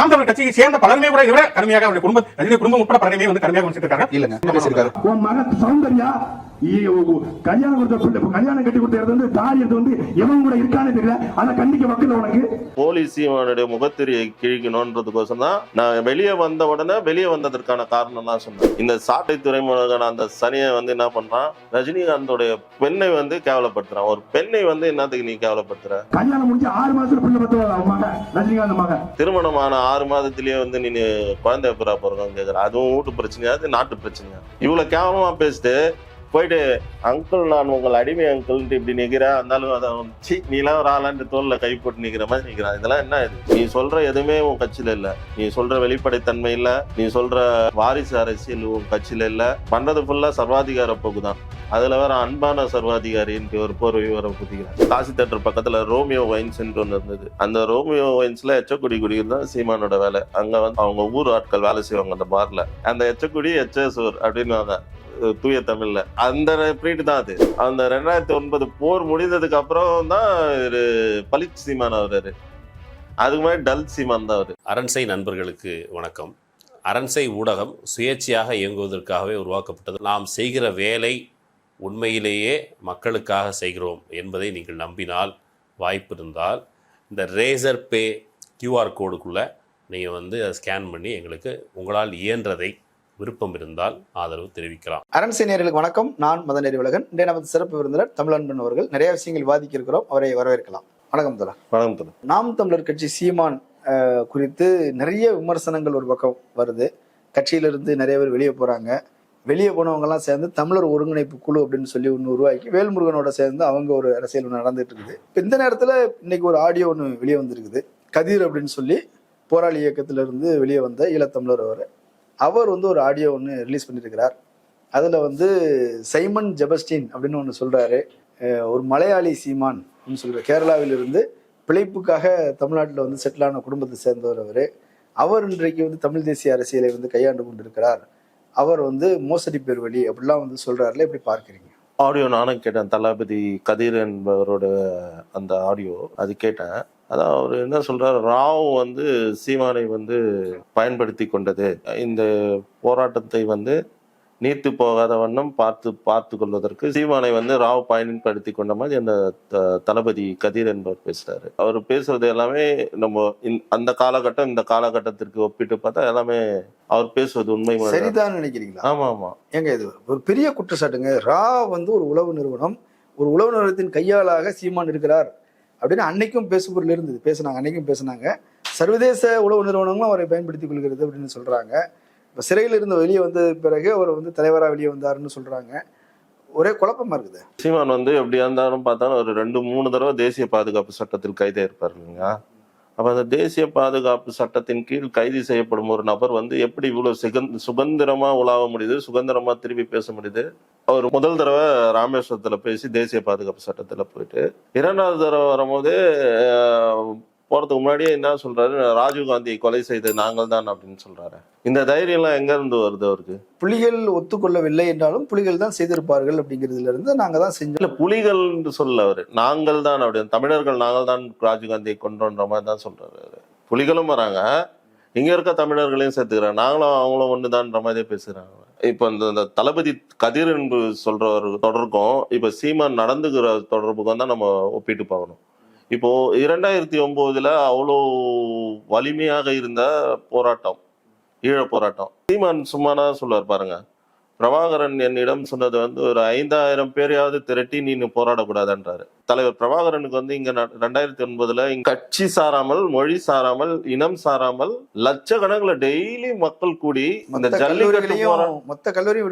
நாம் தமிழர் கட்சியை சேர்ந்த பலருமே கூட இதை விட கடுமையாக அவருடைய குடும்ப ரஜினி குடும்பம் உட்பட பலருமே வந்து கடுமையாக இல்லங்க. பேசியிருக்காரு உன் மகன் சௌந்தர்யா கல்யாணம் கொடுத்த பிள்ளை கல்யாணம் கட்டி கொடுத்தது வந்து தாலி எடுத்து வந்து எவன் கூட இருக்கானே தெரியல. அதை கண்டிக்க வக்கல உனக்கு. போலீஸ் இவனுடைய முகத்திரியை கிழிக்கணுன்றதுக்கோசம் தான் நான் வெளியே வந்த உடனே வெளியே வந்ததற்கான காரணம் தான் சொன்னேன். இந்த சாட்டை துறைமுகன அந்த சனியை வந்து என்ன பண்றான்? ரஜினிகாந்தோடைய பெண்ணை வந்து கேவலப்படுத்துறான். ஒரு பெண்ணை வந்து என்னத்துக்கு நீ கேவலப்படுத்துற? கல்யாணம் முடிஞ்சு ஆறு மாசத்துல பிள்ளை பத்து ரஜினிகாந்த் மகன் திருமணமான ஆறு மாதத்திலேயே வந்து நீ குழந்தை பிறா போறோம் கேக்குற. அதுவும் வீட்டு பிரச்சனையா? அது நாட்டு பிரச்சனையா? இவ்வளவு கேவலமா பேசிட்டு போயிட்டு அங்கிள் நான் உங்கள் அடிமை அங்கிள்ன்ட்டு இப்படி நிற்கிறேன். அதனாலும் அதை சி நீலாம் ஒரு ஆளாண்டு தோல்ல கை போட்டு நிற்கிற மாதிரி நிற்கிறான். இதெல்லாம் என்ன இது? நீ சொல்ற எதுவுமே உன் கட்சியில இல்ல. நீ சொல்ற வெளிப்படைத்தன்மை இல்ல. நீ சொல்ற வாரிசு அரசியல் உன் கட்சியில இல்ல. பண்றது ஃபுல்லா சர்வாதிகார போக்கு தான். அதுல வேற அன்பான சர்வாதிகாரின்ட்டு ஒரு போர் விவரம் புதிக்கிறான் காசி தேட்டர் பக்கத்துல ரோமியோ வைன்ஸ் ஒன்று இருந்தது. அந்த ரோமியோ வைன்ஸ்ல எச்சக்குடி குடிக்கிறது தான் சீமானோட வேலை. அங்க வந்து அவங்க ஊர் ஆட்கள் வேலை செய்வாங்க அந்த பார்ல. அந்த எச்சக்குடி எச்சசூர் அப்படின்னுவாங்க அஹ் தூய தமிழ்ல. அந்த பீரியட் தான் அது. அந்த ரெண்டாயிரத்தி ஒன்பது போர் முடிந்ததுக்கு அப்புறம் தான் இவரு பளிச் சீமான் அவராரு அதுக்கு முன்னாடி டல் சீமான் தான் அவரு. அரண்சை நண்பர்களுக்கு வணக்கம். அரண்சை ஊடகம் சுயேட்சையாக இயங்குவதற்காகவே உருவாக்கப்பட்டது. நாம் செய்கிற வேலை உண்மையிலேயே மக்களுக்காக செய்கிறோம் என்பதை நீங்கள் நம்பினால் வாய்ப்பு இருந்தால் இந்த ரேசர் பே கியூஆர் கோடுக்குள்ளே நீங்கள் வந்து அதை ஸ்கேன் பண்ணி எங்களுக்கு உங்களால் இயன்றதை விருப்பம் இருந்தால் ஆதரவு தெரிவிக்கலாம். அரண்சை நேயர்களுக்கு வணக்கம். நான் மதநெறி உலகன் இன்றைய நமது சிறப்பு விருந்தினர் தமிழன்பன் அவர்கள். நிறைய விஷயங்கள் விவாதிக்க இருக்கிறோம் அவரை வரவேற்கலாம். வணக்கம் தலா வணக்கம் தோழர். நாம் தமிழர் கட்சி சீமான் குறித்து நிறைய விமர்சனங்கள் ஒரு பக்கம் வருது. கட்சியிலிருந்து நிறைய பேர் வெளியே போறாங்க. வெளியே போனவங்கலாம் சேர்ந்து தமிழர் ஒருங்கிணைப்பு குழு அப்படின்னு சொல்லி ஒன்று உருவாக்கி வேல்முருகனோட சேர்ந்து அவங்க ஒரு அரசியல் ஒன்று நடந்துட்டு இருக்குது. இப்ப இந்த நேரத்தில் இன்னைக்கு ஒரு ஆடியோ ஒன்று வெளியே வந்திருக்குது. கதிர் அப்படின்னு சொல்லி போராளி இயக்கத்திலிருந்து வெளியே வந்த ஈழத்தமிழர் அவர். அவர் வந்து ஒரு ஆடியோ ஒன்று ரிலீஸ் பண்ணியிருக்கிறார் அதில் வந்து சைமன் ஜெபஸ்டின் அப்படின்னு ஒன்று சொல்கிறாரு ஒரு மலையாளி சீமான் அப்படின்னு சொல்கிற கேரளாவிலிருந்து பிழைப்புக்காக தமிழ்நாட்டில் வந்து செட்டிலான குடும்பத்தை சேர்ந்தவர் அவர். அவர் இன்றைக்கு வந்து தமிழ் தேசிய அரசியலை வந்து கையாண்டு கொண்டிருக்கிறார். அவர் வந்து மோசடி பேர் வழி அப்படிலாம் வந்து சொல்கிறாருல எப்படி பார்க்குறீங்க? ஆடியோ நானும் கேட்டேன். தளபதி கதிர் என்பவரோட அந்த ஆடியோ அது கேட்டேன். அதான் அவர் என்ன சொல்றாரு? ராவ் வந்து சீமானை வந்து பயன்படுத்தி கொண்டது. இந்த போராட்டத்தை வந்து நீர்த்து போகாத வண்ணம் பார்த்து பார்த்து கொள்வதற்கு சீமானை வந்து ராவ் பயன்படுத்தி கொண்ட மாதிரி அந்த தளபதி கதிர் என்பவர் பேசுறாரு. அவர் பேசுறது எல்லாமே நம்ம அந்த காலகட்டம் இந்த காலகட்டத்திற்கு ஒப்பிட்டு பார்த்தா எல்லாமே அவர் பேசுவது உண்மை. சரிதான் நினைக்கிறீங்களா? ஆமா ஆமா. ஏங்க இது ஒரு பெரிய குற்றச்சாட்டுங்க. ரா வந்து ஒரு உளவு நிறுவனம். ஒரு உளவு நிறுவனத்தின் கையாளாக சீமான் இருக்கிறார். அப்படின்னு அன்னைக்கும் பேசுபொருள் இருந்தது. பேசுனாங்க அன்னைக்கும் பேசுனாங்க. சர்வதேச உளவு நிறுவனங்களும் அவரை பயன்படுத்திக் கொள்கிறது அப்படின்னு சொல்றாங்க. இப்போ சிறையில் இருந்து வெளியே வந்த பிறகு அவர் வந்து தலைவராக வெளியே வந்தாருன்னு சொல்றாங்க. ஒரே குழப்பமா இருக்குது. சீமான் வந்து எப்படியா இருந்தாலும் பார்த்தாலும் ஒரு ரெண்டு மூணு தடவை தேசிய பாதுகாப்பு சட்டத்தில் கைதே இருப்பார் இல்லைங்களா? அப்போ அந்த தேசிய பாதுகாப்பு சட்டத்தின் கீழ் கைது செய்யப்படும் ஒரு நபர் வந்து எப்படி இவ்வளோ சுகந் சுதந்திரமாக உலாவ முடியுது? சுதந்திரமாக திரும்பி பேச முடியுது? அவர் முதல் தடவை ராமேஸ்வரத்தில் பேசி தேசிய பாதுகாப்பு சட்டத்தில் போயிட்டு இரண்டாவது தடவை வரும்போது அஹ், போறதுக்கு முன்னாடியே என்ன சொல்றாரு? ராஜீவ் காந்தியை கொலை செய்தது நாங்கள் தான் அப்படின்னு சொல்றாரு. இந்த தைரியம் எல்லாம் எங்க இருந்து வருது அவருக்கு? புலிகள் ஒத்துக்கொள்ளவில்லை என்றாலும் புலிகள் தான் செய்திருப்பார்கள் அப்படிங்கிறதுல இருந்து நாங்க தான் செஞ்சோம். இல்ல புலிகள் சொல்ல அவரு. நாங்கள் தான் அப்படி தமிழர்கள் நாங்கள் தான் ராஜீவ்காந்தியை கொண்டோன்ற மாதிரி தான் சொல்றாரு அவரு. புலிகளும் வராங்க. இங்க இருக்க தமிழர்களையும் சேர்த்துக்கிறாங்க. நாங்களும் அவங்களும் ஒண்ணுதான்ற மாதிரியே பேசுறாங்க. இப்ப இந்த இந்த தளபதி கதிர் என்று சொல்றவர் தொடர்க்கும் இப்ப சீமான் நடந்துக்கிற தொடர்புக்கும் தான் நம்ம ஒப்பிட்டு பார்க்கணும். இப்போ இரண்டாயிரத்தி ஒன்பதுல அவ்வளோ வலிமையாக இருந்த போராட்டம் ஈழ போராட்டம். சீமான் சும்மானா சொல்லுவார் பாருங்க. பிரபாகரன் என்னிடம் சொன்னது வந்து ஒரு ஐந்தாயிரம் பேரையாவது திரட்டி நீ போராடக்கூடாதுன்றாரு. தலைவர் பிரபாகரனுக்கு வந்து இங்க ரெண்டாயிரத்தி ஒன்பதுல இங்க கட்சி சாராமல் மொழி சாராமல் இனம் சாராமல் லட்சக்கணக்குல டெய்லி மக்கள் கூடி இந்த ஜல்லிக்கட்டு மொத்த கல்லூரி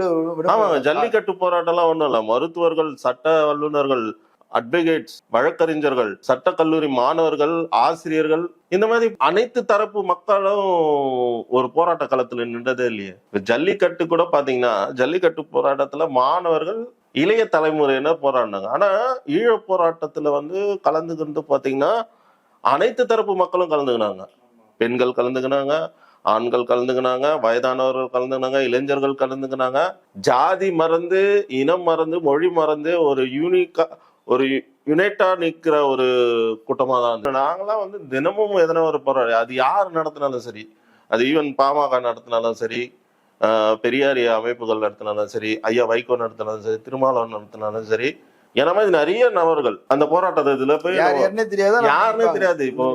ஆமாங்க ஜல்லிக்கட்டு போராட்டம்லாம் ஒண்ணும் இல்ல. மருத்துவர்கள் சட்ட வல்லுநர்கள் அட்வொகேட்ஸ் வழக்கறிஞர்கள் சட்ட கல்லூரி மாணவர்கள் ஆசிரியர்கள் இந்த மாதிரி அனைத்து தரப்பு மக்களும் ஒரு போராட்ட களத்துல நின்றதே இல்லையே. ஜல்லிக்கட்டு கூட பாத்தீங்கன்னா ஜல்லிக்கட்டு போராட்டத்துல மாணவர்கள் இளைய தலைமுறையினர் போராடினாங்க. ஆனா ஈழ போராட்டத்துல வந்து கலந்துக்கிட்டு பாத்தீங்கன்னா அனைத்து தரப்பு மக்களும் கலந்துக்கினாங்க. பெண்கள் கலந்துக்கினாங்க ஆண்கள் கலந்துக்கினாங்க வயதானவர்கள் கலந்துக்கினாங்க இளைஞர்கள் கலந்துக்கினாங்க. ஜாதி மறந்து இனம் மறந்து மொழி மறந்து ஒரு யூனிக்கா ஒரு யுனைட்டா நிக்கிற ஒரு கூட்டமா தான் இருந்தது. நாங்கெல்லாம் வந்து தினமும் எதனா ஒரு போராட்டம் அது யார் நடத்தினாலும் சரி அது ஈவன் பாமக நடத்தினாலும் சரி ஆஹ் பெரியாரி அமைப்புகள் நடத்தினாலும் சரி ஐயா வைகோ நடத்தினாலும் சரி திருமாவளவன் நடத்தினாலும் சரி என்ன மாதிரி நிறைய நபர்கள் அந்த போராட்டத்தை இதுல போய் யார் யாருன்னே தெரியாத யாருன்னே தெரியாது இப்போ.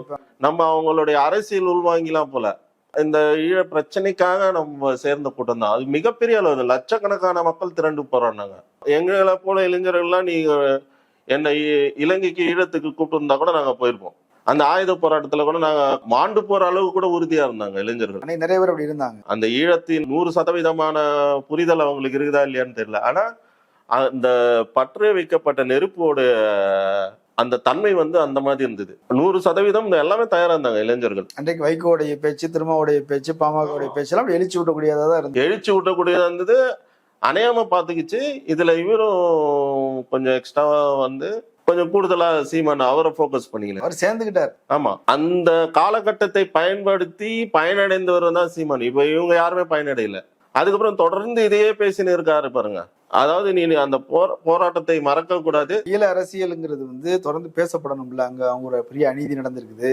நம்ம அவங்களுடைய அரசியல் உள்வாங்கிலாம் போல. இந்த ஈழ பிரச்சனைக்காக நம்ம சேர்ந்த கூட்டம் தான் அது மிகப்பெரிய அளவு. லட்சக்கணக்கான மக்கள் திரண்டு போராடினாங்க. எங்களை போல இளைஞர்கள்லாம் நீங்க என்னை இலங்கைக்கு ஈழத்துக்கு கூப்பிட்டு இருந்தா கூட நாங்க போயிருப்போம். அந்த ஆயுத போராட்டத்துல கூட நாங்க மாண்டு போற அளவு கூட உறுதியா இருந்தாங்க இளைஞர்கள். நிறைய பேர் அப்படி இருந்தாங்க. அந்த ஈழத்தின் நூறு சதவீதமான புரிதல் அவங்களுக்கு இருக்குதா இல்லையான்னு தெரியல. ஆனா அந்த பற்ற வைக்கப்பட்ட நெருப்போட அந்த தன்மை வந்து அந்த மாதிரி இருந்தது. நூறு சதவீதம் எல்லாமே தயாரா இருந்தாங்க இளைஞர்கள். அன்றைக்கு வைகோவுடைய பேச்சு திருமாவுடைய பேச்சு பாமகவுடைய பேச்சு எல்லாம் எழுச்சி விட்டக்கூடியதா தான் இருந்தது. எழுச்சி விட்டக்கூடியதா இருந்தது. அணையாம பாத்துக்கிச்சு இதுல இவரும் கொஞ்சம் எக்ஸ்ட்ராவா வந்து கொஞ்சம் கூடுதலா சீமான் அவரை ஃபோக்கஸ் பண்ணிக்கல. அவர் சேர்ந்துகிட்டார் ஆமா. அந்த காலகட்டத்தை பயன்படுத்தி பயனடைந்தவர் தான் சீமான். இப்ப இவங்க யாருமே பயனடையல. அதுக்கப்புறம் தொடர்ந்து இதையே பேசின்னு இருக்காரு பாருங்க. அதாவது நீ அந்த போர போராட்டத்தை மறக்க கூடாது ஈழ அரசியலுங்கிறது வந்து தொடர்ந்து பேசப்படணும்ல. அங்க அவங்க ஒரு பெரிய அநீதி நடந்திருக்குது.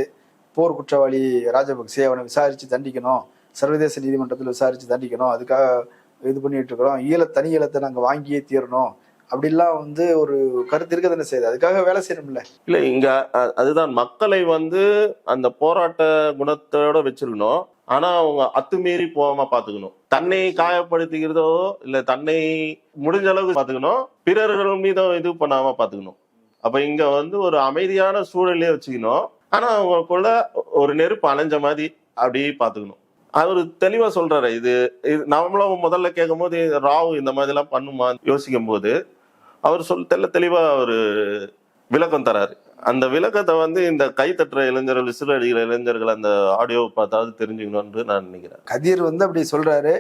போர் குற்றவாளி ராஜபக்சே அவனை விசாரிச்சு தண்டிக்கணும். சர்வதேச நீதிமன்றத்தில் விசாரிச்சு தண்டிக்கணும். அதுக்காக இது பண்ணிட்டு இருக்கிறோம். ஈழ தனி ஈழத்தை நாங்க வாங்கியே தீரணும். அப்படிலாம் வந்து ஒரு கருத்து இருக்க தானே செய்யுது. அதுக்காக வேலை செய்யணும்ல. இல்ல இங்க அதுதான். மக்களை வந்து அந்த போராட்ட குணத்தோட வச்சிருக்கணும். ஆனா அவங்க அத்துமீறி போகாம பாத்துக்கணும். தன்னை காயப்படுத்திக்கிறதோ இல்ல தன்னை முடிஞ்ச அளவுக்கு பாத்துக்கணும். பிறர்கள் மீதும் இது பண்ணாம பாத்துக்கணும். அப்ப இங்க வந்து ஒரு அமைதியான சூழலே வச்சுக்கணும். ஆனா அவங்களுக்குள்ள ஒரு நெருப்பு அணைஞ்ச மாதிரி அப்படியே பாத்துக்கணும். அவரு தெளிவா சொல்றாரு. இது இது நம்மளும் முதல்ல கேட்கும் போது ராவ் இந்த மாதிரி எல்லாம் பண்ணுமா யோசிக்கும் போது அவர் சொல் தெல்ல தெளிவா ஒரு விளக்கம் தராரு. அந்த விளக்கத்தை வந்து இந்த கை தட்டுற இளைஞர்கள் விசில் அடிக்கிற இளைஞர்கள் அந்த ஆடியோ பார்த்தாவது தெரிஞ்சுக்கணும்னு நான் நினைக்கிறேன். கதிர் வந்து அப்படி சொல்றாரு.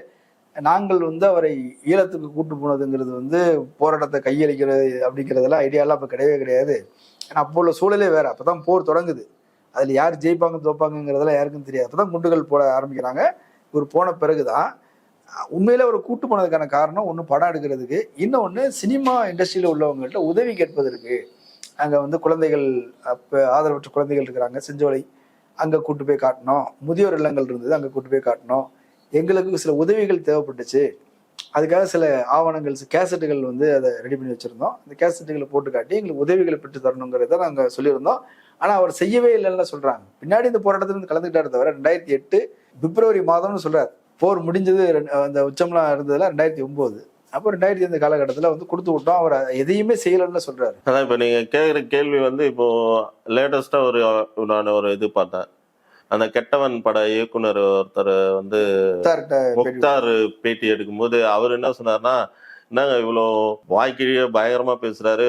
நாங்கள் வந்து அவரை ஈழத்துக்கு கூட்டு போனதுங்கிறது வந்து போராட்டத்தை கையளிக்கிறது அப்படிங்கிறதெல்லாம் ஐடியாலாம் அப்போ கிடையவே கிடையாது. ஏன்னா அப்போ உள்ள சூழலே வேற. அப்பதான் போர் தொடங்குது. அதில் யார் ஜெயிப்பாங்க தோப்பாங்கங்கிறதெல்லாம் யாருக்கும் தெரியாது. அப்பதான் குண்டுகள் போட ஆரம்பிக்கிறாங்க. இவர் போன பிறகுதான் உண்மையில ஒரு கூட்டு போனதுக்கான காரணம் ஒன்று படம் எடுக்கிறதுக்கு. இன்னொன்று சினிமா இண்டஸ்ட்ரியில் உள்ளவங்கள்ட்ட உதவி கேட்பதற்கு. அங்கே வந்து குழந்தைகள் அப்போ ஆதரவற்ற குழந்தைகள் இருக்கிறாங்க. செஞ்சோலை அங்கே கூட்டு போய் காட்டணும். முதியோர் இல்லங்கள் இருந்தது அங்கே கூட்டு போய் காட்டணும். எங்களுக்கு சில உதவிகள் தேவைப்பட்டுச்சு. அதுக்காக சில ஆவணங்கள் கேசட்டுகள் வந்து அதை ரெடி பண்ணி வச்சுருந்தோம். அந்த கேசட்டுகளை போட்டு காட்டி எங்களுக்கு உதவிகளை பெற்று தரணுங்கிறத நாங்கள் சொல்லியிருந்தோம். ஆனால் அவர் செய்யவே இல்லைன்னு சொல்கிறாங்க பின்னாடி இந்த போராட்டத்தில் இருந்து கலந்துக்கிட்டாரு தவிர ரெண்டாயிரத்தி எட்டு பிப்ரவரி மாதம்னு சொல்கிறார் போர் முடிஞ்சது அந்த உச்சம்லாம் இருந்ததுல ரெண்டாயிரத்தி ஒன்பது அப்போ ரெண்டாயிரத்தி அந்த காலகட்டத்தில் வந்து கொடுத்து விட்டோம். அவர் எதையுமே செய்யலைன்னு சொல்றாரு. அதான் இப்ப நீங்க கேக்குற கேள்வி வந்து இப்போ லேட்டஸ்டா ஒரு நான் ஒரு இது பார்த்தேன். அந்த கெட்டவன் பட இயக்குனர் ஒருத்தர் வந்து முக்தார் பேட்டி எடுக்கும்போது அவர் என்ன சொன்னார்னா என்னங்க இவ்வளோ வாய்க்கிழிய பயங்கரமா பேசுறாரு?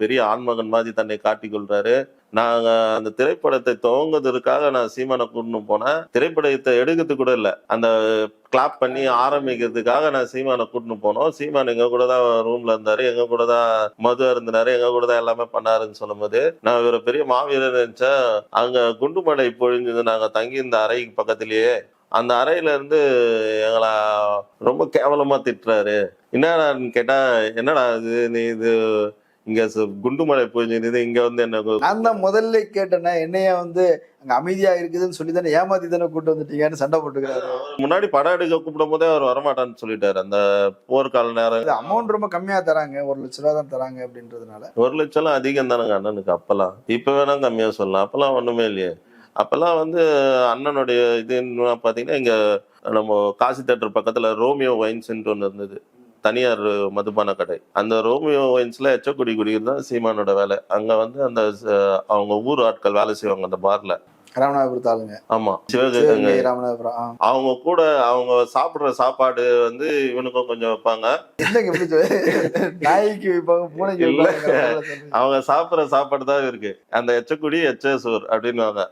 பெரிய ஆண்மகன் மாதிரி தன்னை காட்டிக் கொள்றாரு. நாங்க அந்த திரைப்படத்தை துவங்குவதற்காக நான் சீமானை கூட்டின்னு போனேன். திரைப்படத்தை எடுக்கிறது கூட இல்லை. அந்த கிளாப் பண்ணி ஆரம்பிக்கிறதுக்காக நான் சீமானை கூட்டின்னு போனோம். சீமான் எங்க கூட தான் ரூம்ல இருந்தாரு. எங்க கூட தான் மது அருந்தினாரு. எங்க கூட தான் எல்லாமே பண்ணாருன்னு சொல்லும்போது நான் இவரை பெரிய மாவீரர் நினைச்சேன். அங்க குண்டுமலை பொழிஞ்சது. நாங்க தங்கி இந்த அறைக்கு பக்கத்திலேயே அந்த அறையில இருந்து எங்களை ரொம்ப கேவலமா திட்டுறாரு. என்னடான்னு கேட்டா என்னடா இது? நீ இது இங்க சு- குண்டுமழை பொழிஞ்சிருந்தது இங்க வந்து என்ன நான் தான் முதல்ல கேட்டேனே என்னைய வந்து அங்க அமைதியா இருக்குதுன்னு சொல்லி தானே ஏமாத்தி தானே கூட்டு வந்துட்டீங்கன்னு சண்டை போட்டுக்கிறாரு. முன்னாடி படம் எடுக்க கூப்பிடும் போதே அவர் வரமாட்டான்னு சொல்லிட்டாரு. அந்த போர்க்கால நேரம். அமௌண்ட் ரொம்ப கம்மியா தராங்க. ஒரு லட்ச ரூபா தான் தராங்க அப்படின்றதுனால. ஒரு லட்சம்லாம் அதிகம் தானங்க அண்ணனுக்கு அப்பெல்லாம். இப்ப வேணா கம்மியா சொல்லலாம். அப்பெல்லாம் ஒண்ணுமே இல்லையே. அப்பெல்லாம் வந்து அண்ணனுடைய இது என்ன பாத்தீங்கன்னா இங்க நம்ம காசி தேட்டர் பக்கத்துல ரோமியோ வைன்ஸ்ன்ட்டு ஒன்று இருந்தது. தனியார் மதுபான கடை. அந்த ரோமியோ வைன்ஸ்ல எச்சக்குடி குடிக்கிறது தான் சீமானோட வேலை. அங்க வந்து அந்த அவங்க ஊர் ஆட்கள் வேலை செய்வாங்க அந்த பார்ல. ராமநாதபுரத்து ஆளுங்க. ஆமா. சிவகங்கை ராமநாதபுரம். அவங்க கூட அவங்க சாப்பிடுற சாப்பாடு வந்து இவனுக்கும் கொஞ்சம் வைப்பாங்க? நாய்க்கு அவங்க சாப்பிடுற சாப்பாடு தான் இருக்கு அந்த எச்சக்குடி எச்ச அஹ்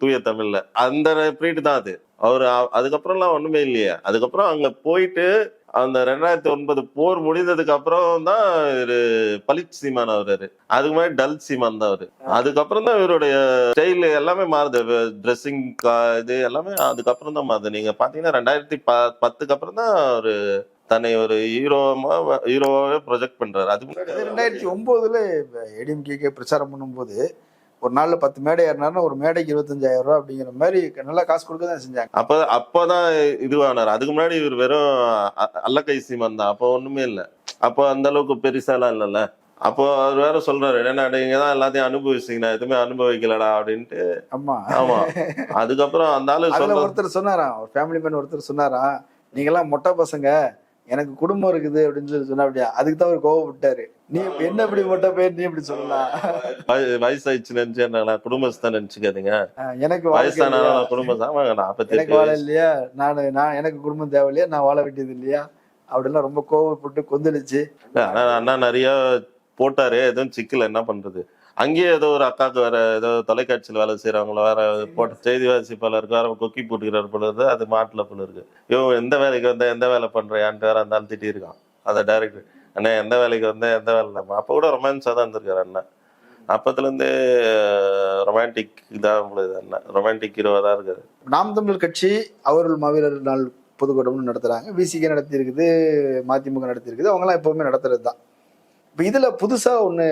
தூய தமிழ்ல அந்த பிரீட் தான் அது அவர் அதுக்கப்புறம்லாம் ஒண்ணுமே இல்லையே அதுக்கப்புறம் அங்க போயிட்டு அந்த ரெண்டாயிரத்தி ஒன்பது போர் முடிந்ததுக்கு அப்புறம் தான் இவரு பளிச் சீமான் அவரு அதுக்கு முன்னாடி டல் சீமான் தான் அவரு அதுக்கப்புறம் தான் இவருடைய ஸ்டைல் எல்லாமே மாறுது ட்ரெஸ்ஸிங் இது எல்லாமே அதுக்கப்புறம் தான் மாறுது நீங்க பாத்தீங்கன்னா ரெண்டாயிரத்தி ப பத்துக்கு அப்புறம் தான் ஒரு தன்னை ஒரு ஹீரோவா ஹீரோவாவே ப்ரொஜெக்ட் பண்றாரு அதுக்கு அது முன்னாடி ரெண்டாயிரத்தி ஒன்பதுல ஏடிஎம்கே பிரச்சாரம் பண்ணும்போது ஒரு நாள்ல பத்து மேடை ஏறினாருன்னா ஒரு மேடைக்கு இருபத்தஞ்சாயிரம் ரூபாய் அப்படிங்கிற மாதிரி நல்லா காசு கொடுக்க தான் செஞ்சாங்க. அப்ப அப்பதான் இதுவானார். அதுக்கு முன்னாடி இவர் வெறும் அல்லக்கை சீமன் தான். அப்போ ஒண்ணுமே இல்ல. அப்போ அந்த அளவுக்கு பெருசாலாம் இல்லைல்ல. அப்போ அவர் வேற சொல்றாரு என்ன நீங்க தான் எல்லாத்தையும் அனுபவிச்சீங்க நான் எதுவுமே அனுபவிக்கலடா அப்படின்ட்டு. ஆமா. ஆமா. அதுக்கப்புறம் அந்த ஆளு ஒருத்தர் சொன்னாராம். ஒரு ஃபேமிலி மேன் ஒருத்தர் சொன்னாராம். நீங்கெல்லாம் மொட்டை பசங்க. எனக்கு குடும்பம் இருக்குது அப்படின்னு சொல்லி சொன்னா அப்படியா? அதுக்கு தான் அவர் கோவப்பட்டாரு. நீ என்ன இப்படி மொட்டை பையன் நீ இப்படி சொல்லலாம் வய- வயசாயிடுச்சு நினைச்சு என்ன குடும்பஸ்தான் நினைச்சுக்காதீங்க. எனக்கு வயசான? குடும்பம் ஆமாங்க நாற்பத்தி எனக்கு வாழ இல்லையா? நான் நான் எனக்கு குடும்பம் தேவை இல்லையா நான் வாழ வேண்டியது இல்லையா? அப்படிலாம் ரொம்ப கோவப்பட்டு கொந்தளிச்சு ஆனா அண்ணா நிறைய போட்டாரு. எதுவும் சிக்கல. என்ன பண்றது? அங்கேயே ஏதோ ஒரு அக்காவுக்கு வேற ஏதோ தொலைக்காட்சியில் வேலை செய்யறவங்கள வேற போட்ட செய்தி வாசிப்பாளருக்கு வேற கொக்கி போட்டுக்கிறார் போல இருக்கு. அது மாட்டில் போல இருக்கு. ஐயோ எந்த வேலைக்கு வந்தால் எந்த வேலை பண்றியான்ட்டு வேற இருந்தாலும் ஆள் திட்டி இருக்கான். அதை டைரக்டர் அண்ணா எந்த வேலைக்கு வந்தால் எந்த வேலை இல்லாமல் அப்போ கூட ரொமான்ஸாக தான் இருந்திருக்காரு அண்ணன். அப்பத்துலேருந்தே ரொமான்டிக் இதான் உங்களுக்கு அண்ணன். ரொமான்டிக் ஹீரோவாக தான் இருக்காரு. நாம் தமிழ் கட்சி அவர்கள் மாவீரர் நாள் பொதுக்கூட்டம்னு நடத்துகிறாங்க விசிகே நடத்தியிருக்குது மதிமுக நடத்தியிருக்குது. அவங்களாம் அவங்கலாம் எப்பவுமே நடத்துறது தான் இப்போ இதுல புதுசா ஒன்று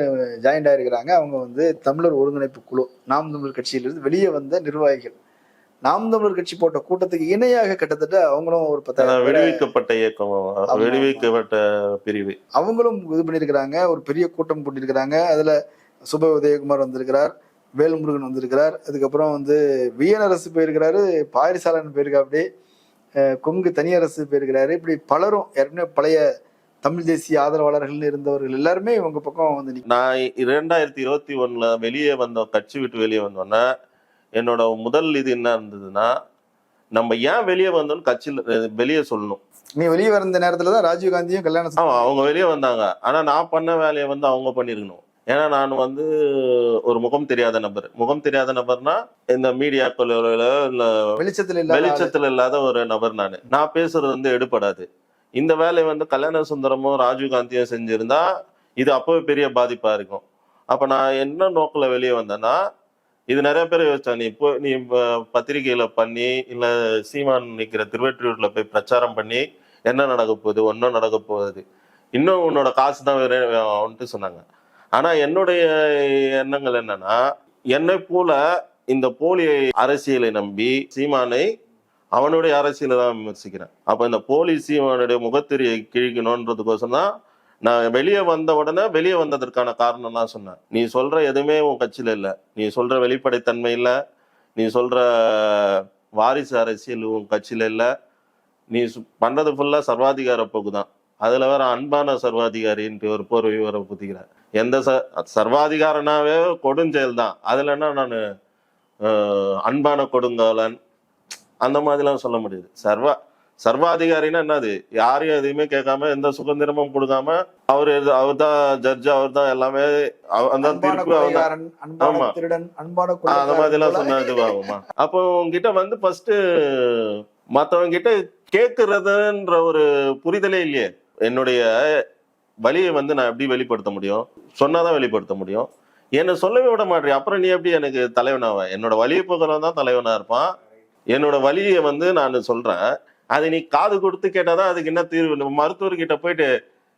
ஜாயின்ட் ஆயிருக்கிறாங்க. அவங்க வந்து தமிழர் ஒருங்கிணைப்பு குழு நாம் தமிழர் கட்சியிலிருந்து வெளியே வந்த நிர்வாகிகள். நாம் தமிழர் கட்சி போட்ட கூட்டத்துக்கு இணையாக கிட்டத்தட்ட அவங்களும் ஒரு பத்தாயிரம் விடுவிக்கப்பட்ட இயக்கம். விடுவிக்கப்பட்ட பிரிவு. அவங்களும் இது பண்ணியிருக்கிறாங்க. ஒரு பெரிய கூட்டம் கூட்டியிருக்கிறாங்க அதுல சுப உதயகுமார் வந்திருக்கிறார் வேல்முருகன் வந்திருக்கிறார். அதுக்கப்புறம் வந்து வியனரசு போயிருக்கிறாரு பாரிசாலன் போயிருக்கா அப்படி கொங்கு தனியரசு போயிருக்கிறாரு. இப்படி பலரும் ஏற்கனவே பழைய தமிழ் தேசிய ஆதரவாளர்கள் இருந்தவர்கள் எல்லாருமே இவங்க பக்கம் வந்து நான் இரண்டாயிரத்தி இருபத்தி ஒண்ணுல வெளியே வந்த கட்சி விட்டு வெளியே வந்தோன்னே என்னோட முதல் இது என்ன இருந்ததுன்னா நம்ம ஏன் வெளியே வந்தோம்னு கட்சியில் வெளியே சொல்லணும். நீ வெளியே வந்த நேரத்துல தான் ராஜீவ் காந்தியும் கல்யாணம் ஆமா அவங்க வெளியே வந்தாங்க. ஆனா நான் பண்ண வேலையை வந்து அவங்க பண்ணிருக்கணும். ஏன்னா நான் வந்து ஒரு முகம் தெரியாத நபர். முகம் தெரியாத நபர்னா இந்த மீடியாக்களோ இல்ல வெளிச்சத்துல. வெளிச்சத்துல இல்லாத ஒரு நபர் நானு. நான் பேசுறது வந்து எடுபடாது. இந்த வேலையை வந்து கல்யாண சுந்தரமும் ராஜீவ் காந்தியும் செஞ்சிருந்தா இது அப்பவே பெரிய பாதிப்பா இருக்கும். அப்ப நான் என்ன நோக்கில் வெளியே வந்தேன்னா இது நிறைய பேர் யோசிச்சேன் நீ இப்போ நீ இப்ப பத்திரிகையில பண்ணி இல்ல சீமான் நிற்கிற திருவெற்றியூர்ல போய் பிரச்சாரம் பண்ணி என்ன நடக்க போகுது? ஒன்றும் நடக்க போகுது. இன்னும் உன்னோட காசு தான் வந்துட்டு சொன்னாங்க. ஆனா என்னுடைய எண்ணங்கள் என்னன்னா என்னை போல இந்த போலி அரசியலை நம்பி சீமானை அவனுடைய அரசியலை தான் விமர்சிக்கிறேன். அப்ப இந்த போலி அவனுடைய முகத்திரியை கிழிக்கணுன்றதுக்கோசம் தான் நான் வெளியே வந்த உடனே வெளியே வந்ததற்கான காரணம் தான் சொன்னேன். நீ சொல்ற எதுவுமே உன் கட்சியில இல்லை. நீ சொல்ற வெளிப்படைத்தன்மை இல்லை. நீ சொல்ற வாரிசு அரசியல் உன் கட்சியில இல்லை. நீ சு- பண்றது ஃபுல்லா சர்வாதிகார போக்கு தான். அதுல வேற அன்பான சர்வாதிகாரின்ட்டு ஒரு போர் விவர புத்திக்கிற எந்த ச சர்வாதிகாரனாவே கொடுஞ்செயல் தான். அதுல என்ன நான் அன்பான கொடுங்காலன் அந்த மாதிரிலாம் சொல்ல முடியுது. சர்வ சர்வாதிகாரின்னா என்னது? யாரையும் எதையுமே கேட்காம எந்த சுதந்திரமும் கொடுக்காம அவர் அவர் தான் ஜட்ஜ் அவர் தான் எல்லாமே அன்பான தீர்ப்பு ஆமா. அந்த மாதிரி எல்லாம். சொன்னா இதுவாகுமா அப்போ உங்ககிட்ட வந்து ஃபர்ஸ்ட் மத்தவங்க கிட்ட கேக்குறதுன்ற ஒரு புரிதலே இல்லையே. என்னுடைய வலியை வந்து நான் எப்படி வெளிப்படுத்த முடியும்? சொன்னாதான் வெளிப்படுத்த முடியும். என்னை சொல்லவே விட மாட்டேன் அப்புறம் நீ எப்படி எனக்கு தலைவனாவ? என்னோட வலியை போகிறவன் தான் தலைவனா இருப்பான். என்னோட வலியை வந்து நான் சொல்றேன். அது நீ காது கொடுத்து கேட்டாதான் அதுக்கு என்ன தீர்வு? மருத்துவர்கிட்ட போயிட்டு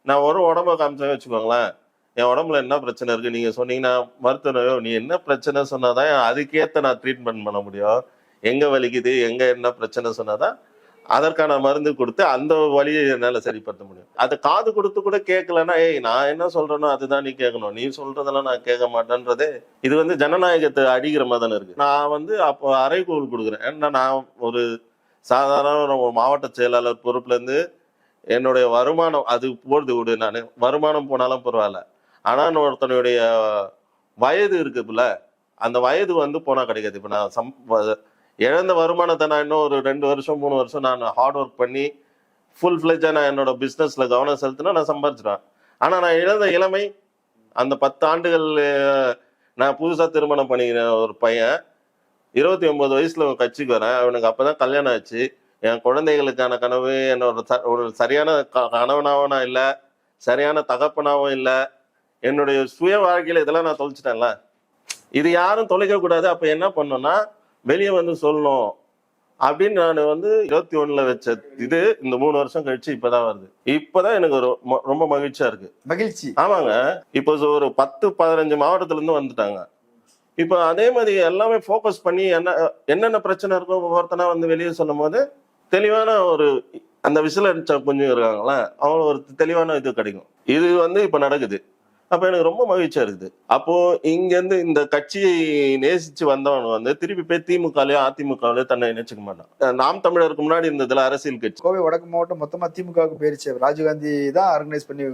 நான் ஒரு உடம்ப காமிச்சேன் வச்சுக்கோங்களேன். என் உடம்புல என்ன பிரச்சனை இருக்கு? நீங்க சொன்னீங்கன்னா மருத்துவரையோ நீ என்ன பிரச்சனை சொன்னாதான் அதுக்கேத்த நான் ட்ரீட்மெண்ட் பண்ண முடியும். எங்க வலிக்குது? எங்க என்ன பிரச்சனை சொன்னாதான் அதற்கான மருந்து கொடுத்து அந்த வழியை என்னால் சரிப்படுத்த முடியும். அதை காது கொடுத்து கூட கேட்கலன்னா ஏய் நான் என்ன சொல்றேனோ அதுதான் நீ கேட்கணும். நீ சொல்றதெல்லாம் நான் கேட்க மாட்டேன்றதே இது வந்து ஜனநாயகத்தை அடிக்கிற மாதிரி தானே இருக்கு. நான் வந்து அப்போ அறைகூல் கொடுக்குறேன். ஏன்னா நான் ஒரு சாதாரண ஒரு மாவட்ட செயலாளர் பொறுப்புலேருந்து என்னுடைய வருமானம் அது போடுது விடு நான். வருமானம் போனாலும் பரவாயில்ல. ஆனால் ஒருத்தனுடைய வயது இருக்குதுல அந்த வயது வந்து போனால் கிடைக்காது. இப்போ நான் சம் இழந்த வருமானத்தை நான் இன்னும் ஒரு ரெண்டு வருஷம் மூணு வருஷம் நான் ஹார்ட் ஒர்க் பண்ணி ஃபுல் ஃபிளெஜா நான் என்னோட பிஸ்னஸில் கவனம் செலுத்தினா நான் சம்பாதிச்சிடுவேன் ஆனால் நான் இழந்த இளமை அந்த பத்து ஆண்டுகள் நான் புதுசாக திருமணம் பண்ணிக்கிற ஒரு பையன் இருபத்தி ஒன்பது வயசில் கட்சிக்கு வரேன். அவனுக்கு அப்போ தான் கல்யாணம் ஆச்சு. என் குழந்தைகளுக்கான கனவு என்னோட ச- ஒரு சரியான க- கணவனாவும் நான் இல்லை சரியான தகப்பனாகவும் இல்லை. என்னுடைய சுய வாழ்க்கையில் இதெல்லாம் நான் தொலைச்சிட்டேன்ல. இது யாரும் தொலைக்கக்கூடாது. அப்போ என்ன பண்ணோன்னா வெளியே வந்து சொல்லணும். அப்படின்னு நான் வந்து இருபத்தி ஒண்ணுல வச்ச இது இந்த மூணு வருஷம் கழிச்சு இப்பதான் வருது. இப்பதான் எனக்கு ரொம்ப மகிழ்ச்சியா இருக்கு. மகிழ்ச்சி. ஆமாங்க. இப்போ ஒரு பத்து பதினஞ்சு மாவட்டத்துல இருந்து வந்துட்டாங்க. இப்போ அதே மாதிரி எல்லாமே ஃபோக்கஸ் பண்ணி என்ன என்னென்ன பிரச்சனை இருக்கோ ஒவ்வொருத்தனா வந்து வெளியே சொல்லும் போது தெளிவான ஒரு அந்த விசில் அடிச்ச கொஞ்சம் இருக்காங்களா அவங்க ஒரு தெளிவான இது கிடைக்கும். இது வந்து இப்ப நடக்குது. அப்ப எனக்கு ரொம்ப மகிழ்ச்சியா இருக்குது. அப்போ இங்க இருந்து இந்த கட்சியை நேசிச்சு வந்தவன் வந்து திருப்பி போய் திமுகலயோ அதிமுகலயோ தன்னை நினைச்சுக்க மாட்டான். நாம் தமிழருக்கு முன்னாடி இருந்ததுல அரசியல் கட்சி. கோவை வடக்கு மாவட்டம் மொத்தமா திமுகவுக்கு போயிருச்சு. ராஜீவ்காந்தி தான் ஆர்கனைஸ் பண்ணி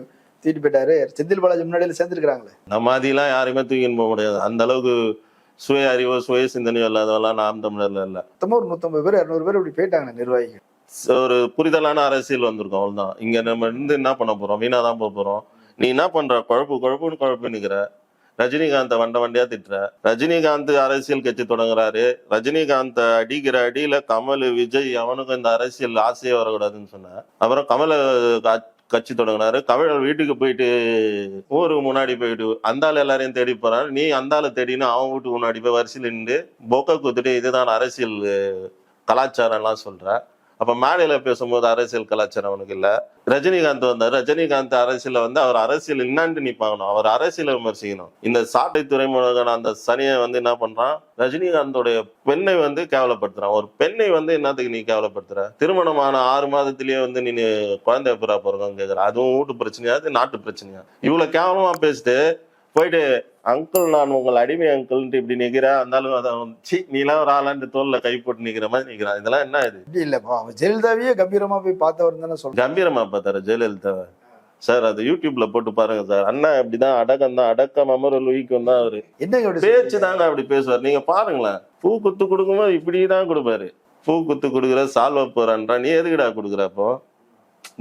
தூக்கிட்டு போயிட்டாரு செந்தில் பாலாஜி முன்னாடியில சேர்ந்துருக்காங்களே நம்ம மாதிரிலாம் யாரையுமே தூக்கின்னு போக முடியாது. அந்த அளவுக்கு சுய அறிவோ சுய சிந்தனையோ இல்லாதவெல்லாம் நாம் தமிழர்ல இல்ல. மொத்தமா ஒரு நூத்தம்பது பேர் இரநூறு பேர் இப்படி போயிட்டாங்க நிர்வாகிகள். ஒரு புரிதலான அரசியல் வந்திருக்கும். அவ்வளவுதான். இங்க நம்ம இருந்து என்ன பண்ண போறோம்? வீணா தான் போக போறோம். நீ என்ன பண்ற? குழப்பு குழப்புன்னு குழப்பு நிக்கிற. ரஜினிகாந்த வண்ட வண்டியா திட்டுற. ரஜினிகாந்த் அரசியல் கட்சி தொடங்குறாரு. ரஜினிகாந்த அடிக்கிற அடியில கமல் விஜய் அவனுக்கும் இந்த அரசியல் ஆசையே வரக்கூடாதுன்னு சொன்ன. அப்புறம் கமல கட்சி தொடங்கினாரு. கமல் வீட்டுக்கு போயிட்டு ஊருக்கு முன்னாடி போயிட்டு அந்த ஆள் எல்லாரையும் தேடி போறாரு. நீ அந்த ஆளை தேடின்னு அவன் வீட்டுக்கு முன்னாடி போய் வரிசையில் நின்று பொக்க குத்துட்டு இதுதான் அரசியல் கலாச்சாரம்லாம் சொல்ற. அப்ப மேடையில பேசும்போது அரசியல் கலாச்சாரம் அவனுக்கு இல்ல. ரஜினிகாந்த் வந்தார். ரஜினிகாந்த் அரசியல வந்து அவர் அரசியல் என்னான்னு நீ பார்க்கணும். அவர் அரசியலை விமர்சிக்கணும். இந்த சாட்டை துறைமுகன் அந்த சனியை வந்து என்ன பண்றான்? ரஜினிகாந்தோடைய பெண்ணை வந்து கேவலப்படுத்துறான். ஒரு பெண்ணை வந்து என்னத்துக்கு நீ கேவலப்படுத்துற? திருமணமான ஆறு மாதத்திலேயே வந்து நீ குழந்தை பிறா போறோம் கேக்குற. அதுவும் வீட்டு பிரச்சனையாது நாட்டு பிரச்சனையா? இவ்வளவு கேவலமா பேசிட்டு போயிட்டு அங்கிள் நான் உங்கள் அடிமை அங்கிள்ன்ட்டு இப்படி நிக்கிறேன் இருந்தாலும் அதை சி நீலாம் ஒரு ஆளாண்டு தோல்ல கை போட்டு நிக்கிற மாதிரி நிக்கிறான் இதெல்லாம் என்ன இது? இப்படி இல்லப்பா ஜெயலலிதாவையே கம்பீரமா போய் பார்த்தவர் தானே சொல்றேன். கம்பீரமா பார்த்தாரு ஜெயலலிதா? சார் அது யூடியூப்ல போட்டு பாருங்க சார். அண்ணா இப்படிதான் அடக்கம் தான் அடக்கம் அமரல் உயிக்கும் தான் அவரு. என்னங்க இப்படி பேச்சு? தாங்க அப்படி பேசுவார். நீங்க பாருங்களேன். பூ குத்து கொடுக்கும்போது இப்படிதான் கொடுப்பாரு. பூ குத்து கொடுக்குற சால்வ போறான்றா. நீ எதுக்குடா கொடுக்குற அப்போ?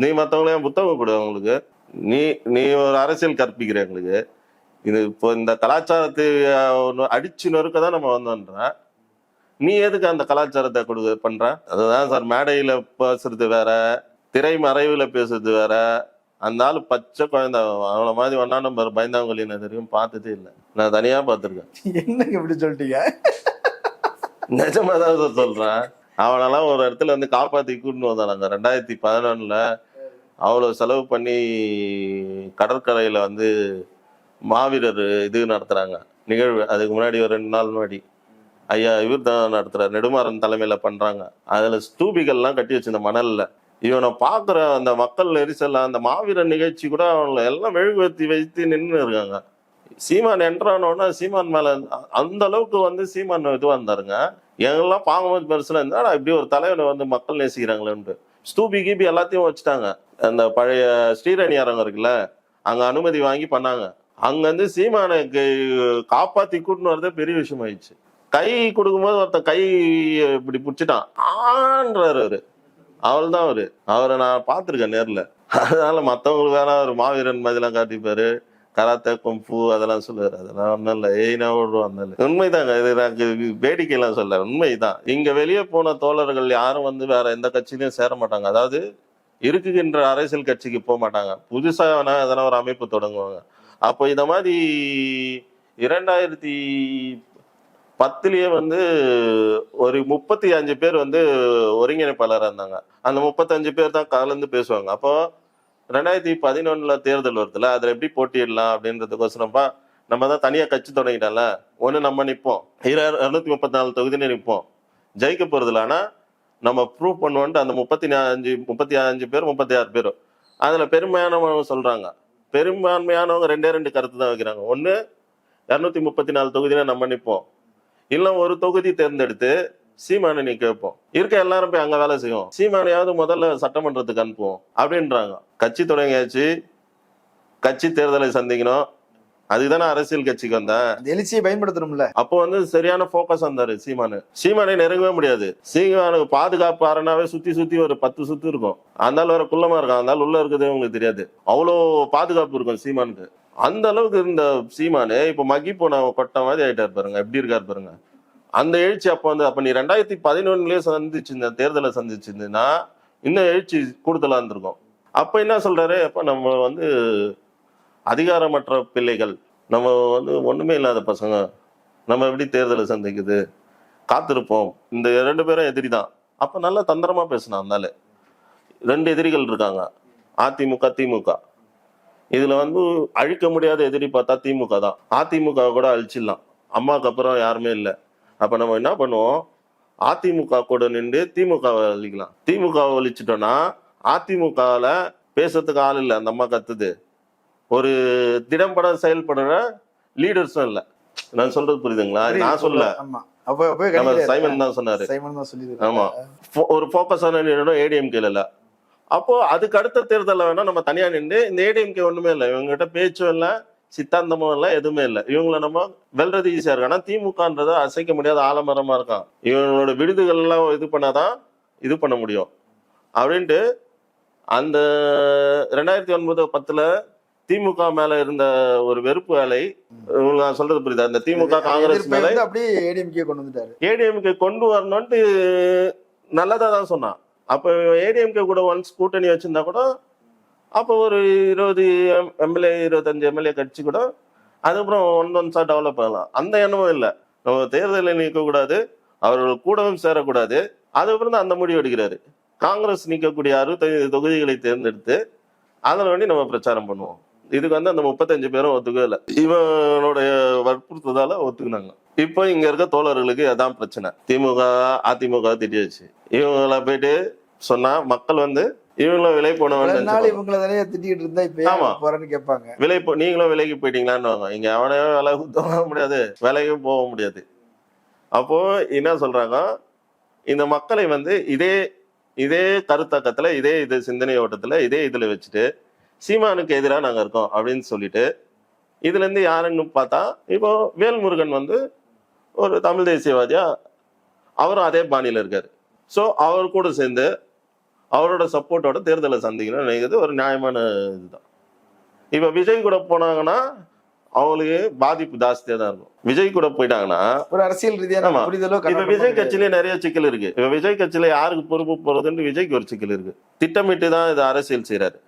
நீ மத்தவங்களையும் புத்தகம் கொடு அவங்களுக்கு நீ நீ ஒரு அரசியல் கற்பிக்கிற எங்களுக்கு. இது இப்போ இந்த கலாச்சாரத்தை அடிச்சு நொறுக்க தான் நம்ம வந்தோன்ற. நீ எதுக்கு அந்த கலாச்சாரத்தை கொடு பண்ற? அதுதான் சார் மேடையில பேசுறது வேற திரை மறைவுல பேசுறது வேற. அந்த ஆளு பச்சை குழந்தை அவன மாதிரி ஒன்னா நம்பர் பயந்தாங்கொல்லி நான் தெரியும் பார்த்ததே இல்லை. நான் தனியா பார்த்திருக்கேன். என்னங்க இப்படி சொல்லிட்டீங்க? நிஜமா தான் சார் சொல்றேன். அவனெல்லாம் ஒரு இடத்துல வந்து காப்பாத்தி கூட்டின்னு வந்தாங்க ரெண்டாயிரத்தி பதினொன்னுல. அவ்வளவு செலவு பண்ணி கடற்கரையில வந்து மாவீரர் இது நடத்துறாங்க. நிகழ்வு. அதுக்கு முன்னாடி ஒரு ரெண்டு நாள் முன்னாடி. ஐயா இவர் தான் நடத்துறாரு. நெடுமாறன் தலைமையில பண்றாங்க. அதுல ஸ்தூபிகள்லாம் கட்டி வச்சிருந்த மணல்ல. இவனை பாக்குற அந்த மக்கள் நெரிசல்ல அந்த மாவீரர் நிகழ்ச்சி கூட அவங்கள எல்லாம் மெழுகுவர்த்தி வைத்து நின்று இருக்காங்க. சீமான் என்றானோன்னா சீமான் மேல அந்த அளவுக்கு வந்து சீமான் இதுவாக இருந்தாருங்க. எங்கெல்லாம் பார்க்கும்போது பெருசுல இருந்தா இப்படி ஒரு தலைவனை வந்து மக்கள் நேசிக்கிறாங்களேன்ட்டு. ஸ்தூபி கீபி எல்லாத்தையும் வச்சுட்டாங்க. அந்த பழைய ஸ்ரீரணி அரங்கம் இருக்குல்ல அங்க அனுமதி வாங்கி பண்ணாங்க. அங்கேருந்து சீமானுக்கு காப்பாத்தி கூட்டுன்னு வரதே பெரிய விஷயம் ஆயிடுச்சு கை கொடுக்கும்போது ஒருத்தன் கை இப்படி பிடிச்சிட்டான். ஆன்றாரு அவரு. அவர் தான் அவரு. அவரை நான் பார்த்துருக்கேன் நேர்ல. அதனால மத்தவங்களுக்கு வேணா ஒரு மாவீரன் மாதிரிலாம் காட்டிப்பாரு. கராத்தே கும்பு அதெல்லாம் சொல்லுவார். அதெல்லாம் ஒன்றும் இல்லை. ஏய் விடுவோம் அந்த உண்மைதாங்க. இது எனக்கு வேடிக்கையெல்லாம் சொல்ல. உண்மைதான். இங்க வெளியே போன தோழர்கள் யாரும் வந்து வேற எந்த கட்சியிலையும் சேர மாட்டாங்க. அதாவது இருக்குகின்ற அரசியல் கட்சிக்கு போக மாட்டாங்க. புதுசாக வேணா எதனா ஒரு அமைப்பு தொடங்குவாங்க. அப்போ இந்த மாதிரி இரண்டாயிரத்தி பத்துலயே வந்து ஒரு முப்பத்தி அஞ்சு பேர் வந்து ஒருங்கிணைப்பாளராக இருந்தாங்க. அந்த முப்பத்தஞ்சு பேர் தான் கலந்து பேசுவாங்க. அப்போ ரெண்டாயிரத்தி பதினொன்னுல தேர்தல் வருதுல அதுல எப்படி போட்டியிடலாம் அப்படின்றதுக்கோசரம்பா நம்ம தான் தனியா கட்சி தொடங்கிட்டால ஒன்று நம்ம நிற்போம் இருநூத்தி முப்பத்தி நாலு தொகுதியில நிற்போம் ஜெயிக்க போறதுல ஆனா நம்ம ப்ரூவ் பண்ணுவோன்ட்டு அந்த முப்பத்தி அஞ்சு முப்பத்தி அஞ்சு பேர் முப்பத்தி ஆறு பேர். அதுல பெருமையானவங்க சொல்றாங்க. பெரும்பான்மையானவங்க ரெண்டே ரெண்டு கருத்து தான் வைக்கிறாங்க. ஒன்று இரநூத்தி முப்பத்தி நாலு தொகுதியில நம்ம நிற்போம் இல்லை ஒரு தொகுதி தேர்ந்தெடுத்து சீமானை நீ கேட்போம். இருக்க எல்லாரும் போய் அங்கே வேலை செய்வோம். சீமானையாவது முதல்ல சட்டமன்றத்துக்கு அனுப்புவோம். அப்படின்றாங்க. கட்சி தொடங்கியாச்சு. கட்சி தேர்தலை சந்திக்கணும். அதுதானே அரசியல் கட்சிக்கு வந்தேன் எழுச்சியை பயன்படுத்தணும்ல. அப்போ வந்து சரியான போக்கஸ் வந்தாரு சீமானு. சீமானை நெருங்கவே முடியாது. சீமானுக்கு பாதுகாப்பு அரணாவே சுத்தி சுத்தி ஒரு பத்து சுத்து இருக்கும். ஆள் வேற குள்ளமா இருக்கான். அந்த ஆள் உள்ள இருக்கிறதே உங்களுக்கு தெரியாது. அவ்வளோ பாதுகாப்பு இருக்கும் சீமானுக்கு. அந்த அளவுக்கு இருந்த சீமானு இப்ப மக்கி போன கொட்ட மாதிரி ஆயிட்டாரு பாருங்க. எப்படி இருக்காரு பாருங்க. அந்த எழுச்சி அப்ப வந்து அப்ப நீ ரெண்டாயிரத்தி பதினொன்னுலயே சந்திச்சு இந்த தேர்தலை சந்திச்சிருந்தீங்கன்னா இன்னும் எழுச்சி கூடுதலா இருந்திருக்கும். அப்ப என்ன சொல்றாரு? அப்ப நம்ம வந்து அதிகாரமற்ற பிள்ளைகள் நம்ம வந்து ஒன்றுமே இல்லாத பசங்க நம்ம எப்படி தேர்தலை சந்திக்குது? காத்திருப்போம். இந்த ரெண்டு பேரும் எதிரி தான். அப்போ நல்லா தந்திரமாக பேசினான் அந்தாலே. ரெண்டு எதிரிகள் இருக்காங்க. அதிமுக திமுக. இதில் வந்து அழிக்க முடியாத எதிரி பார்த்தா திமுக தான். அதிமுக கூட அழிச்சிடலாம். அம்மாவுக்கு அப்புறம் யாருமே இல்லை. அப்போ நம்ம என்ன பண்ணுவோம்? அதிமுக கூட நின்று திமுகவை அழிக்கலாம். திமுகவை அழிச்சிட்டோன்னா அதிமுகவில் பேசுறதுக்கு ஆள் இல்லை. அந்த அம்மா கத்துது. ஒரு திடம்பட செயல்படுற லீடர்ஸும் இல்லை. நான் சொல்றது புரியுதுங்களா? நான் சொல்ல ஆமா. அப்ப அப்பவே நம்ம கணிக்கிறாரு. சைமன் தான் சொன்னாரு. ஆமா. ஒரு ஃபோக்கஸான இடம் ஏடிஎம்கேல இல்ல. அப்போ அதுக்கு அடுத்த தேர்தலில் வேணா நம்ம தனியா நின்று இந்த ஏடிஎம்கே ஒண்ணுமே இல்லை. இவங்ககிட்ட பேச்சும் இல்லை சித்தாந்தமும் இல்லை எதுவுமே இல்லை. இவங்கள நம்ம வெல்றது ஈஸியா இருக்கு ஆனா திமுகன்றத அசைக்க முடியாத ஆலமரமா இருக்கான். இவங்களோட விடுதுகள் எல்லாம் இது பண்ணாதான் இது பண்ண முடியும். அப்படின்ட்டு அந்த ரெண்டாயிரத்தி ஒன்பது பத்துல திமுக மேல இருந்த ஒரு வெறுப்பு அலை உங்களுக்கு நான் சொல்றது புரியுதா? இந்த திமுக காங்கிரஸ் மேல அப்படியே ஏடிஎம்கே கொண்டு வந்துட்டாரு. ஏடிஎம்கே கொண்டு வரணும்ட்டு நல்லதா தான் சொன்னான். அப்ப ஏடிஎம்கே கூட ஒன்ஸ் கூட்டணி வச்சிருந்தா கூட அப்போ ஒரு இருபது எம்எல்ஏ இருபத்தஞ்சு எம்எல்ஏ கட்சி கூட அதுக்கப்புறம் ஒன் ஒன்ஸா டெவலப் ஆகலாம். அந்த எண்ணமும் இல்லை. நம்ம தேர்தலில் நிற்கக்கூடாது அவர்கள் கூடவும் சேரக்கூடாது. அதுக்கப்புறம் தான் அந்த முடிவு எடுக்கிறாரு. காங்கிரஸ் நிற்கக்கூடிய அறுபத்தைந்து தொகுதிகளை தேர்ந்தெடுத்து அதில் வேண்டி நம்ம பிரச்சாரம் பண்ணுவோம். இதுக்கு வந்து அந்த முப்பத்தஞ்சு பேரும் ஒத்துக்கவே இல்லை. இவனுடைய வற்புறுத்ததால ஒத்துக்குனாங்க. இப்போ இங்க இருக்க தோழர்களுக்கு அதான் பிரச்சனை. திமுக அதிமுக திட்டியாச்சு. இவங்கள போயிட்டு சொன்னா மக்கள் வந்து இவங்களும் விலை போனவன் இவங்கள தானே திட்டிக்கிட்டு இருந்தா இப்ப ஏன் ஆமா. போறேன்னு கேட்பாங்க. விலை போ நீங்களும் விலைக்கு போயிட்டீங்களான்னு வாங்க. இங்க அவனே விலை குத்தவங்க முடியாது. விலைக்கும் போக முடியாது. அப்போ என்ன சொல்றாங்க? இந்த மக்களை வந்து இதே இதே கருத்தாக்கத்துல இதே இது சிந்தனை ஓட்டத்துல இதே இதுல வச்சுட்டு சீமானுக்கு எதிராக நாங்க இருக்கோம் அப்படின்னு சொல்லிட்டு இதுல இருந்து யாருன்னு பார்த்தா இப்போ வேல்முருகன் வந்து ஒரு தமிழ் தேசியவாதியா அவரும் அதே பாணியில இருக்காரு. ஸோ அவர் கூட சேர்ந்து அவரோட சப்போர்ட்டோட தேர்தலை சந்திக்கணும்னு நினைக்கிறது ஒரு நியாயமான இதுதான். இப்ப விஜய் கூட போனாங்கன்னா அவங்களுக்கு பாதிப்பு ஜாஸ்தியா தான் இருக்கும். விஜய் கூட போயிட்டாங்கன்னா ஒரு அரசியல் ரீதியான. புரிதலோ இப்ப விஜய். கட்சியிலே நிறைய சிக்கல் இருக்கு. இப்ப விஜய் கட்சியில யாருக்கு பொறுப்பு போறதுன்னு விஜய்க்கு ஒரு சிக்கல் இருக்கு. திட்டமிட்டு தான் இது அரசியல் செய்யறாரு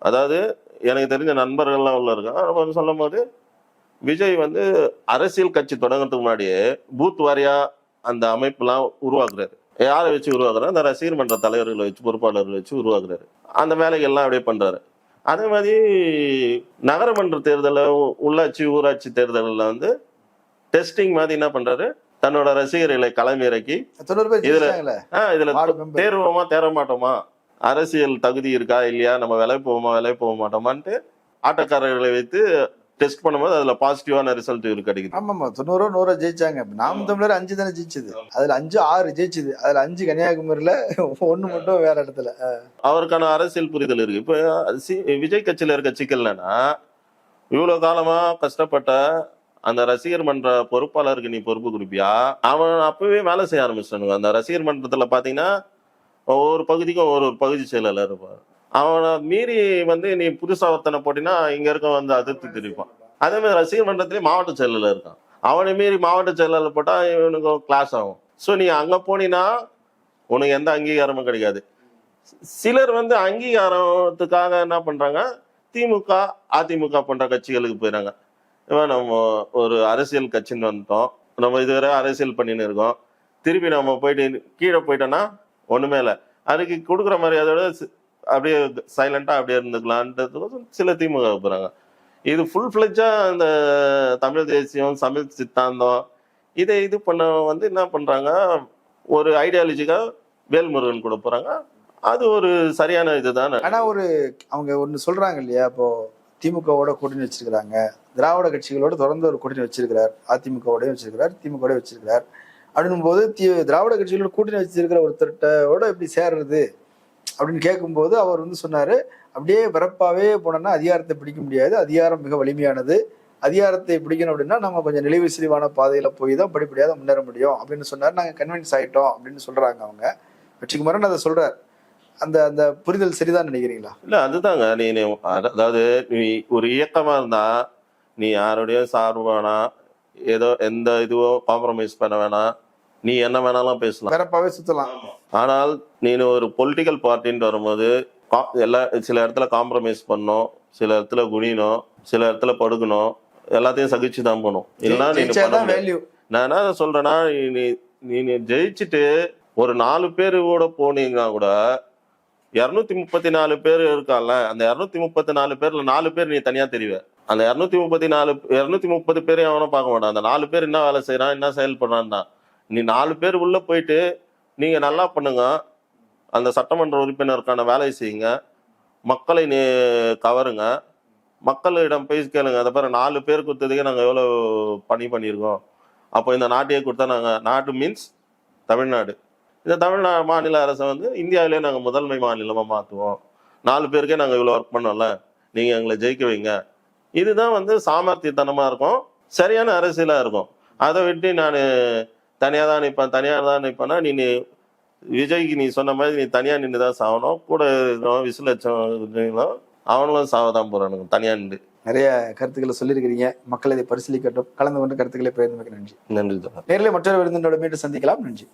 அதாவது எனக்கு தெரிஞ்ச நண்பர்கள்லாம் உள்ள இருக்காங்க. அவங்க சொல்லும் போது விஜய் வந்து அரசியல் கட்சி தொடங்குறதுக்கு முன்னாடியே பூத் வாரியா அந்த அமைப்புலாம் உருவாக்குறாரு. யாரை வச்சு உருவாக்குறாரு அந்த ரசிகர் மன்ற தலைவர்களை வச்சு பொறுப்பாளர்களை வச்சு உருவாக்குறாரு. அந்த வேலைகள்லாம் அப்படியே பண்றாரு. அதே மாதிரி நகரமன்ற தேர்தலில் உள்ளாட்சி ஊராட்சி தேர்தலில் வந்து டெஸ்டிங் மாதிரி என்ன பண்றாரு? தன்னோட ரசிகர்களை களமிறக்கி இதுல- ஆஹ் இதுல தேர்வோமா தேர மாட்டோமா அரசியல் தகுதி இருக்கா இல்லையா? நம்ம விலை போவோமா விலை போக மாட்டோமான்ட்டு ஆட்டக்காரர்களை வைத்து டெஸ்ட் பண்ணும்போது அதுல பாசிட்டிவான ரிசல்ட் இருக்கு கிடைக்குது. ஆமாமா தொண்ணூறோ நூறோ ஜெயிச்சாங்க. நாம் தமிழர் அஞ்சு தானே ஜெயிச்சது. அதுல அஞ்சு ஆறு ஜெயிச்சது. அதுல அஞ்சு கன்னியாகுமரியில ஒண்ணு மட்டும் வேற இடத்துல. அவருக்கான அரசியல் புரிதல் இருக்கு. இப்போ விஜய் கட்சியில இருக்க சிக்கல் என்னன்னா இவ்வளவு காலமா கஷ்டப்பட்ட அந்த ரசிகர் மன்ற பொறுப்பாளருக்கு நீ பொறுப்பு கொடுப்பியா? அவன் அப்பவே வேலை செய்ய ஆரம்பிச்சிட்டானுங்க. அந்த ரசிகர் மன்றத்துல பாத்தீங்கன்னா ஒவ்வொரு பகுதிக்கும் ஒவ்வொரு ஒரு பகுதி செயலாளர் இருப்பார். அவனை மீறி வந்து நீ புதுசாக ஒருத்தனை போட்டினா இங்கே இருக்க வந்து அதிர்ச்சி தெரிவிப்பான். அதே மாதிரி ரசிகர் மன்றத்திலேயே மாவட்ட செயலாளர் இருக்கான். அவனை மீறி மாவட்ட செயலாளர் போட்டால் இவனுக்கு கிளாஸ் ஆகும். ஸோ நீ அங்கே போனீன்னா உனக்கு எந்த அங்கீகாரமும் கிடைக்காது. சிலர் வந்து அங்கீகாரத்துக்காக என்ன பண்ணுறாங்க திமுக அதிமுக போன்ற கட்சிகளுக்கு போயிடுறாங்க இவன் நம்ம ஒரு அரசியல் கட்சின்னு வந்துட்டோம். நம்ம இதுவரை அரசியல் பண்ணின்னு இருக்கோம். திருப்பி நம்ம போயிட்டு கீழே போயிட்டோன்னா ஒண்ணுமே இல்லை. அதுக்கு கொடுக்குற மரியாதையோட அப்படியே சைலண்டா அப்படியே இருந்துக்கலான்றது சில திமுக போகிறாங்க இது ஃபுல் ஃபிளெஜா இந்த தமிழ் தேசியம் தமிழ் சித்தாந்தம் இதை இது பண்ண வந்து என்ன பண்றாங்க? ஒரு ஐடியாலஜிக்காக வேல்முருகன் கூட போறாங்க. அது ஒரு சரியான இதுதான். ஆனா ஒரு அவங்க ஒண்ணு சொல்றாங்க இல்லையா? இப்போ திமுகவோட கூட்டணி வச்சிருக்கிறாங்க. திராவிட கட்சிகளோட தொடர்ந்து ஒரு கூட்டணி வச்சிருக்கிறார். அதிமுகவோடய வச்சிருக்கிறார் திமுகவோடய வச்சிருக்கிறார். அப்படின்னும் போது திராவிட கட்சிகளோட கூட்டணி வச்சிருக்கிற ஒருத்தர்கிட்ட எப்படி சேர்றது அப்படின்னு கேட்கும்போது அவர் வந்து சொன்னாரு அப்படியே பிறப்பாவே போனோம்னா அதிகாரத்தை பிடிக்க முடியாது. அதிகாரம் மிக வலிமையானது. அதிகாரத்தை பிடிக்கணும் அப்படின்னா நம்ம கொஞ்சம் நிலைவு சிலிவான பாதையில போய் தான் படிப்படியாக முன்னேற முடியும். அப்படின்னு சொன்னார். நாங்க கன்வின்ஸ் ஆயிட்டோம். அப்படின்னு சொல்றாங்க அவங்க. வெற்றிக்குமாரன் அதை சொல்றார். அந்த அந்த புரிதல் சரிதான் நினைக்கிறீங்களா? இல்ல அதுதாங்க. நீ அதாவது நீ ஒரு இயக்கமா இருந்தா நீ யாருடைய சார்பானா ஏதோ எந்த இதுவோ காம்ப்ரமைஸ் பண்ண வேணாம். நீ என்ன வேணாலும் பேசலாம். சுத்தலாம். ஆனால் நீ ஒரு பொலிட்டிக்கல் பார்ட்டின்னு வரும்போது எல்லா சில இடத்துல காம்ப்ரமைஸ் பண்ணணும் சில இடத்துல குனியணும் சில இடத்துல படுக்கணும் எல்லாத்தையும் சகிச்சு தான் போகணும். இல்லைன்னா நீ பண்ண நான் என்ன சொல்றேன்னா நீ நீ- ஜெயிச்சுட்டு ஒரு நாலு பேர் கூட போனீங்கன்னா கூட இரநூத்தி முப்பத்தி நாலு பேர் இருக்கான்ல அந்த இரநூத்தி முப்பத்தி நாலு பேர்ல நாலு பேர் நீ தனியா தெரிவ. அந்த இரநூத்தி முப்பத்தி நாலு இரநூத்தி முப்பது பேரையும் அவனும் பார்க்க மாட்டான். அந்த நாலு பேர் என்ன வேலை செய்யறான் என்ன செயல்படுறான் தான் நீ நாலு பேர் உள்ள போயிட்டு நீங்க நல்லா பண்ணுங்க. அந்த சட்டமன்ற உறுப்பினருக்கான வேலையை செய்யுங்க. மக்களை நீ கவருங்க. மக்களிடம் போய் கேளுங்க. அதை பாரு நாலு பேர் கொடுத்ததுக்கே நாங்கள் எவ்வளோ பணி பண்ணியிருக்கோம். அப்போ இந்த நாட்டையே கொடுத்தா நாங்கள் நாட்டு மீன்ஸ் தமிழ்நாடு. இந்த தமிழ்நாடு மாநில அரசை வந்து இந்தியாவிலே நாங்கள் முதன்மை மாநிலமாக மாற்றுவோம் நாலு பேருக்கே நாங்கள் இவ்வளோ ஒர்க் பண்ணோம்ல. நீங்கள் எங்களை ஜெயிக்க வைங்க. இதுதான் வந்து சாமர்த்தியத்தனமாக இருக்கும். சரியான அரசியலாக இருக்கும். அதை விட்டு நான் தனியாக தான் நிற்பேன் தனியாக தான் நிற்பேன்னா நீ விஜய்க்கு நீ சொன்ன மாதிரி நீ தனியாக நின்று தான் சாகணும். கூட இருக்கிறவன் விசில் வச்சவன் அவனும் சாவ தான் போகிறானுங்க தனியாக நின்று நிறைய கருத்துக்களை சொல்லியிருக்கிறீங்க. மக்கள் இதை பரிசீலிக்கட்டும். கலந்து கொண்டு கருத்துக்களை பகிர்ந்து நன்றி. நன்றி தான் நேரில் மற்றொரு விருந்தினோட மீண்டும் சந்திக்கலாம். நன்றி.